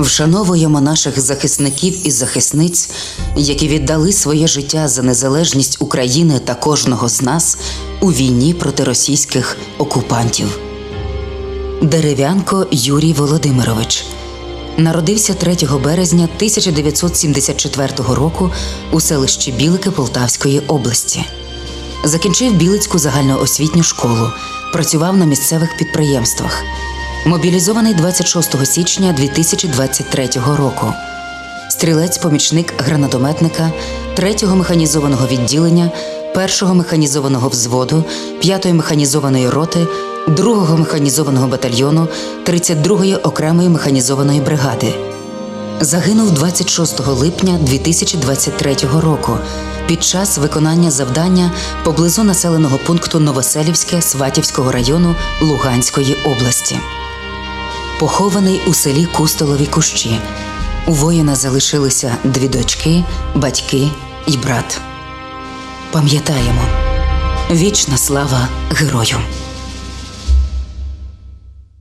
Вшановуємо наших захисників і захисниць, які віддали своє життя за незалежність України та кожного з нас у війні проти російських окупантів. Дерев'янко Юрій Володимирович народився 3 березня 1974 року у селищі Білики Полтавської області. Закінчив Білицьку загальноосвітню школу, працював на місцевих підприємствах. Мобілізований 26 січня 2023 року. Стрілець-помічник гранатометника 3-го механізованого відділення, 1-го механізованого взводу, 5-ї механізованої роти, 2-го механізованого батальйону, 32-ї окремої механізованої бригади. Загинув 26 липня 2023 року під час виконання завдання поблизу населеного пункту Новоселівське Сватівського району Луганської області. Похований у селі Кустолові Кущі. У воїна залишилися дві дочки, батьки і брат. Пам'ятаємо вічна слава герою!